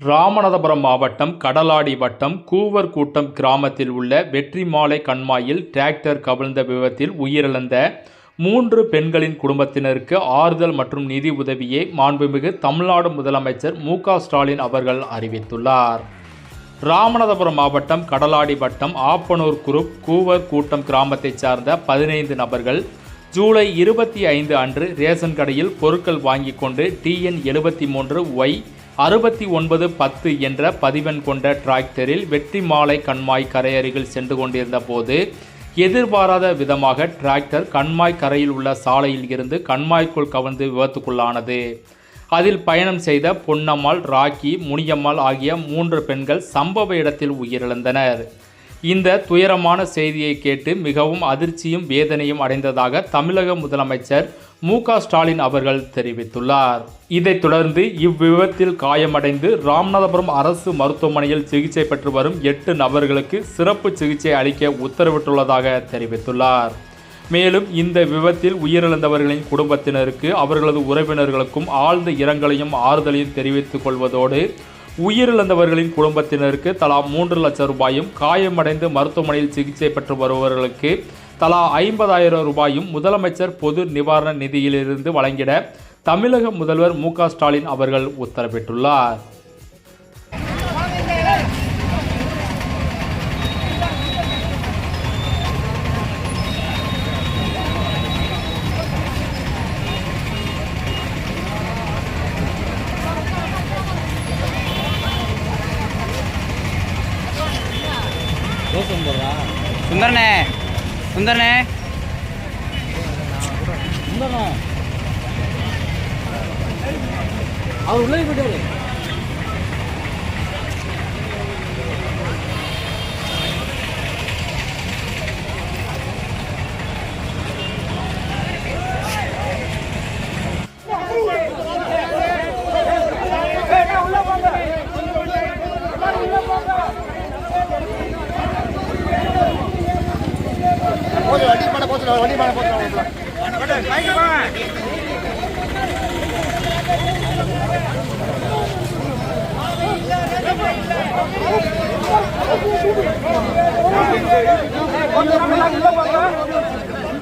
ராமநாதபுரம் மாவட்டம் கடலாடி வட்டம் கூவர் கூட்டம் கிராமத்தில் உள்ள வெற்றிமாலை கண்மாயில் டிராக்டர் கவிழ்ந்த விபத்தில் உயிரிழந்த மூன்று பெண்களின் குடும்பத்தினருக்கு ஆறுதல் மற்றும் நிதி உதவியை மாண்புமிகு தமிழ்நாடு முதலமைச்சர் மு ஸ்டாலின் அவர்கள் அறிவித்துள்ளார். ராமநாதபுரம் மாவட்டம் கடலாடி வட்டம் ஆப்பனூர் குரூப் கூவர் கூட்டம் கிராமத்தைச் சார்ந்த பதினைந்து நபர்கள் ஜூலை இருபத்தி ஐந்து அன்று ரேஷன் கடையில் பொருட்கள் வாங்கிக் கொண்டு டிஎன் எழுபத்தி மூன்று ஒய் அறுபத்தி ஒன்பது பத்து என்ற பதிவெண் கொண்ட டிராக்டரில் வெற்றி மாலை கண்மாய் கரையருகில் சென்று கொண்டிருந்த போது எதிர்பாராத விதமாக டிராக்டர் கண்மாய் கரையில் உள்ள சாலையில் இருந்து கண்மாய்க்குள் கவர்ந்து விபத்துக்குள்ளானது. அதில் பயணம் செய்த பொன்னம்மாள் ராக்கி முனியம்மாள் ஆகிய மூன்று பெண்கள் சம்பவ இடத்தில் உயிரிழந்தனர். இந்த துயரமான செய்தியை கேட்டு மிகவும் அதிர்ச்சியும் வேதனையும் அடைந்ததாக தமிழக முதலமைச்சர் மு ஸ்டாலின் அவர்கள் தெரிவித்துள்ளார். இதைத் தொடர்ந்து இவ்விபத்தில் காயமடைந்து ராமநாதபுரம் அரசு மருத்துவமனையில் சிகிச்சை பெற்று வரும் எட்டு நபர்களுக்கு சிறப்பு சிகிச்சை அளிக்க உத்தரவிட்டுள்ளதாக தெரிவித்துள்ளார். மேலும் இந்த விபத்தில் உயிரிழந்தவர்களின் குடும்பத்தினருக்கு அவர்களது உறவினர்களுக்கும் ஆழ்ந்த இரங்கலையும் ஆறுதலையும் தெரிவித்துக் கொள்வதோடு உயிரிழந்தவர்களின் குடும்பத்தினருக்கு தலா மூன்று லட்சம் ரூபாயும் காயமடைந்து மருத்துவமனையில் சிகிச்சை பெற்று வருபவர்களுக்கு தலா ஐம்பதாயிரம் ரூபாயும் முதலமைச்சர் பொது நிவாரண நிதியிலிருந்து வழங்கிட தமிழக முதல்வர் மு க ஸ்டாலின் அவர்கள் உத்தரவிட்டுள்ளார். சுந்தரனே. சுந்தரனே. அவர் உள்ளே போயிட்டாரு. வண்டி மேலே போட்டு